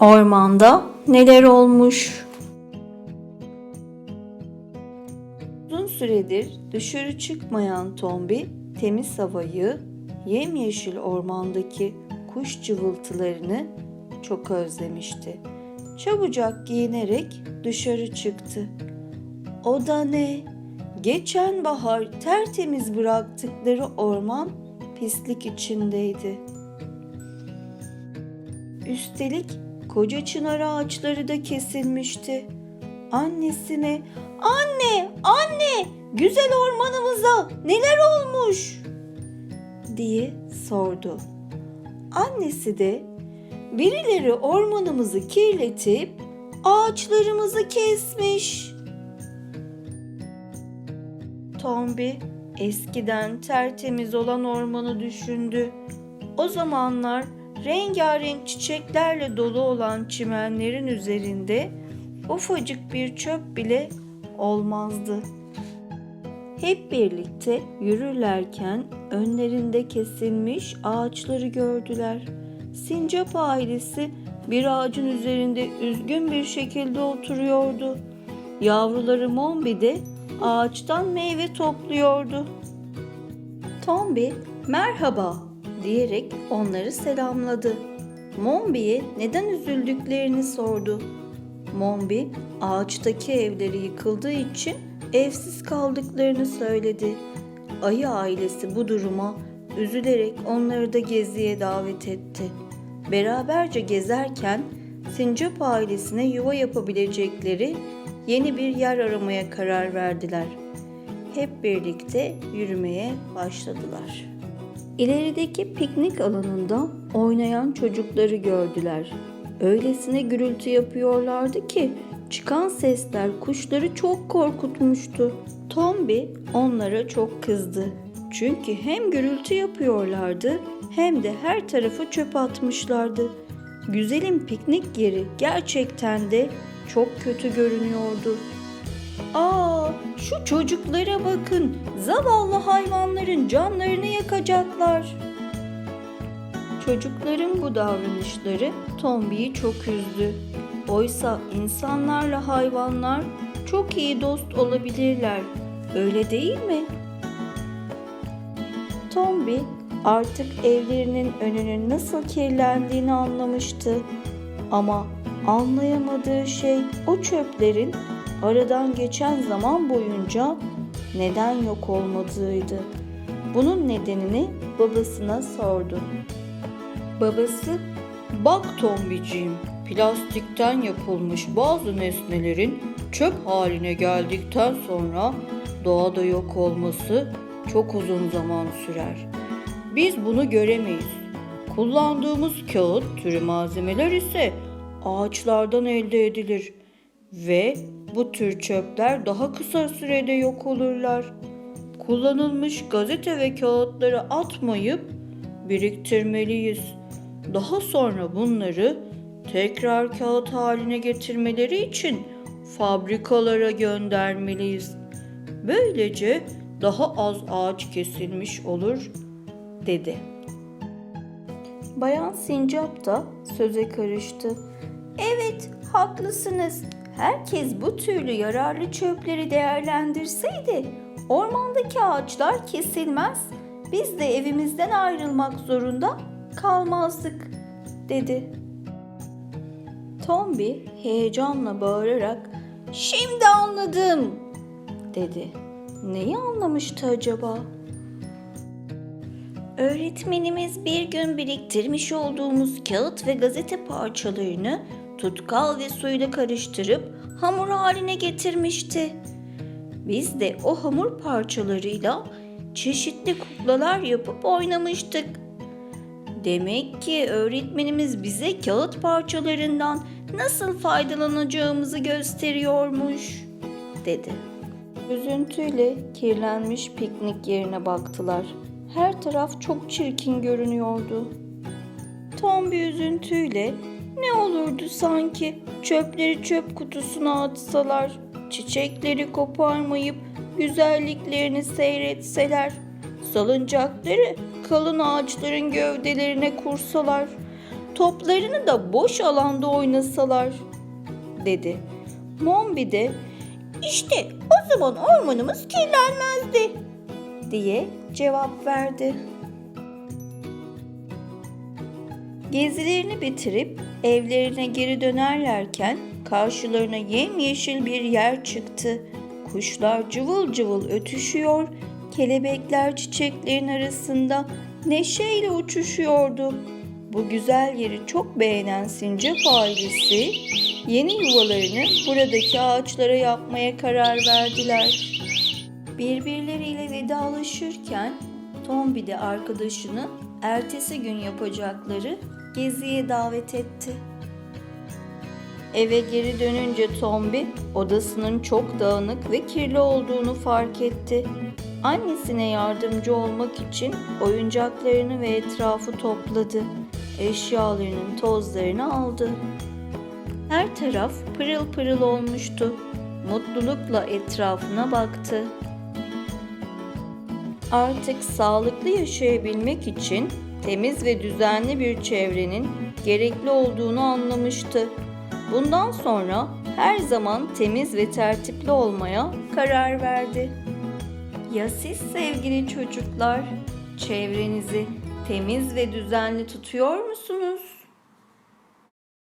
Ormanda neler olmuş? Uzun süredir dışarı çıkmayan Tombi temiz havayı, yemyeşil ormandaki kuş cıvıltılarını çok özlemişti. Çabucak giyinerek dışarı çıktı. O da ne? Geçen bahar tertemiz bıraktıkları orman pislik içindeydi. Üstelik koca çınar ağaçları da kesilmişti. Annesine, anne, anne, güzel ormanımıza neler olmuş? diye sordu. Annesi de birileri ormanımızı kirletip ağaçlarımızı kesmiş. Tombi eskiden tertemiz olan ormanı düşündü. O zamanlar rengarenk çiçeklerle dolu olan çimenlerin üzerinde ufacık bir çöp bile olmazdı. Hep birlikte yürürlerken önlerinde kesilmiş ağaçları gördüler. Sincap ailesi bir ağacın üzerinde üzgün bir şekilde oturuyordu. Yavruları Mombi de ağaçtan meyve topluyordu. Tombi merhaba diyerek onları selamladı. Mombi'ye neden üzüldüklerini sordu. Mombi ağaçtaki evleri yıkıldığı için evsiz kaldıklarını söyledi. Ayı ailesi bu duruma üzülerek onları da geziye davet etti. Beraberce gezerken Sincap ailesine yuva yapabilecekleri yeni bir yer aramaya karar verdiler. Hep birlikte yürümeye başladılar. İlerideki piknik alanında oynayan çocukları gördüler. Öylesine gürültü yapıyorlardı ki çıkan sesler kuşları çok korkutmuştu. Tombi onlara çok kızdı. Çünkü hem gürültü yapıyorlardı hem de her tarafa çöp atmışlardı. Güzelim piknik yeri gerçekten de çok kötü görünüyordu. Aa, şu çocuklara bakın. Zavallı hayvanların canlarını yakacaklar. Çocukların bu davranışları Tombi'yi çok üzdü. Oysa insanlarla hayvanlar çok iyi dost olabilirler. Öyle değil mi? Tombi artık evlerinin önünün nasıl kirlendiğini anlamıştı. Ama anlayamadığı şey o çöplerin aradan geçen zaman boyunca neden yok olmadığıydı. Bunun nedenini babasına sordu. Babası, bak Tombiciğim, plastikten yapılmış bazı nesnelerin çöp haline geldikten sonra doğada yok olması çok uzun zaman sürer. Biz bunu göremeyiz. Kullandığımız kağıt türü malzemeler ise ağaçlardan elde edilir ve bu tür çöpler daha kısa sürede yok olurlar. Kullanılmış gazete ve kağıtları atmayıp biriktirmeliyiz. Daha sonra bunları tekrar kağıt haline getirmeleri için fabrikalara göndermeliyiz. Böylece daha az ağaç kesilmiş olur, dedi. Bayan Sincap da söze karıştı. Evet, haklısınız. Herkes bu türlü yararlı çöpleri değerlendirseydi ormandaki ağaçlar kesilmez, biz de evimizden ayrılmak zorunda kalmazdık, dedi. Tombi heyecanla bağırarak "Şimdi anladım." dedi. Neyi anlamıştı acaba? Öğretmenimiz bir gün biriktirmiş olduğumuz kağıt ve gazete parçalarını tutkal ve suyla karıştırıp hamur haline getirmişti. Biz de o hamur parçalarıyla çeşitli kuklalar yapıp oynamıştık. Demek ki öğretmenimiz bize kağıt parçalarından nasıl faydalanacağımızı gösteriyormuş, dedi. Üzüntüyle kirlenmiş piknik yerine baktılar. Her taraf çok çirkin görünüyordu. Tom bir üzüntüyle ne olurdu sanki çöpleri çöp kutusuna atsalar, çiçekleri koparmayıp güzelliklerini seyretseler, salıncakları kalın ağaçların gövdelerine kursalar, toplarını da boş alanda oynasalar, dedi. Mombi de, işte o zaman ormanımız kirlenmezdi, diye cevap verdi. Gezilerini bitirip evlerine geri dönerlerken karşılarına yemyeşil bir yer çıktı. Kuşlar cıvıl cıvıl ötüşüyor, kelebekler çiçeklerin arasında neşeyle uçuşuyordu. Bu güzel yeri çok beğenen sincap ailesi yeni yuvalarını buradaki ağaçlara yapmaya karar verdiler. Birbirleriyle vedalaşırken Tombi de arkadaşını ertesi gün yapacakları geziye davet etti. Eve geri dönünce Tombi odasının çok dağınık ve kirli olduğunu fark etti. Annesine yardımcı olmak için oyuncaklarını ve etrafı topladı. Eşyalarının tozlarını aldı. Her taraf pırıl pırıl olmuştu. Mutlulukla etrafına baktı. Artık sağlıklı yaşayabilmek için temiz ve düzenli bir çevrenin gerekli olduğunu anlamıştı. Bundan sonra her zaman temiz ve tertipli olmaya karar verdi. Ya siz sevgili çocuklar, çevrenizi temiz ve düzenli tutuyor musunuz?